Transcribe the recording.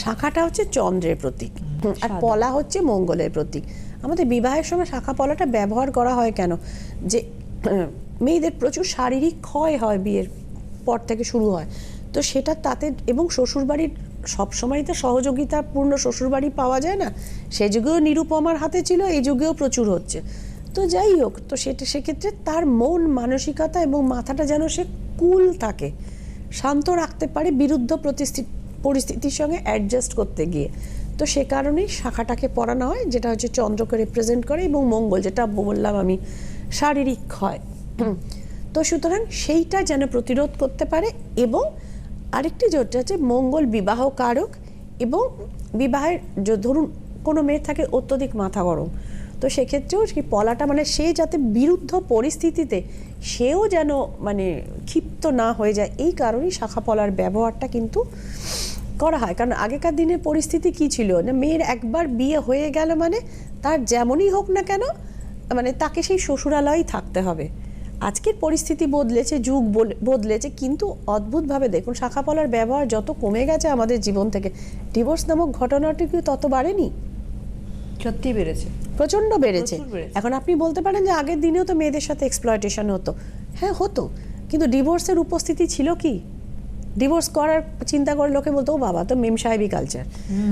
শাখাটা হচ্ছে চন্দ্রের প্রতীক। আর পলা হচ্ছে মঙ্গলের প্রতীক। আমাদের বিবাহের সময় শাখা পলাটা ব্যবহার করা হয় কেন? যে মেয়েদের প্রচুর শারীরিক ক্ষয় হয় বিয়ের পর থেকে শুরু হয়। তো সেটা তাতে এবং শ্বশুরবাড়ির সবসময় তো সহযোগিতাপূর্ণ শ্বশুরবাড়ি পাওয়া যায় না? সে যুগেও নিরুপমার হাতে ছিল এই যুগেও প্রচুর হচ্ছে। তো যাই হোক তো সেটা সেক্ষেত্রে তার মন মানসিকতা এবং মাথাটা যেন সে কুল থাকে শান্ত রাখতে পারে বিরুদ্ধ প্রতিস্থি- পরিস্থিতির সঙ্গে অ্যাডজাস্ট করতে গিয়ে। তো সে কারণেই শাখাটাকে পড়ানো হয়, যেটা হচ্ছে চন্দ্রকে রিপ্রেজেন্ট করে এবং মঙ্গল, যেটা বললাম আমি, শারীরিক ক্ষয়। তো সুতরাং সেইটা যেন প্রতিরোধ করতে পারে এবং আরেকটি যেটা হচ্ছে মঙ্গল বিবাহ কারক এবং বিবাহের, ধরুন কোনো মেয়ের থাকে অত্যধিক মাথা গরম। তো সেক্ষেত্রেও কি পলাটা মানে সে যাতে বিরুদ্ধ পরিস্থিতিতে সেও যেন মানে ক্ষিপ্ত না হয়ে যায়, এই কারণেই শাখা পলার ব্যবহারটা কিন্তু করা হয়। কারণ আগেকার দিনের পরিস্থিতি কি ছিল? না মেয়ের একবার বিয়ে হয়ে গেল মানে তার যেমনই হোক না কেন মানে তাকে সেই শ্বশুরালয়েই থাকতে হবে। আজকের পরিস্থিতি বদলেছে, যুগ বদলেছে, কিন্তু অদ্ভুতভাবে দেখুন, শাখা পলার ব্যবহার যত কমে গেছে আমাদের জীবন থেকে, ডিভোর্স নামক ঘটনাটি কি তত বাড়েনি? সত্যি বেড়েছে। প্রচণ্ড বেড়েছে। এখন আপনি বলতে পারেন যে আগের দিনেও তো মেয়েদের সাথে এক্সপ্লয়টেশন হতো। হ্যাঁ হতো। কিন্তু ডিভোর্সের উপস্থিতি ছিল কি? ডিভোর্স করার চিন্তা করে লোকে বলতো ও বাবা তো মেম সাহেবই কালচার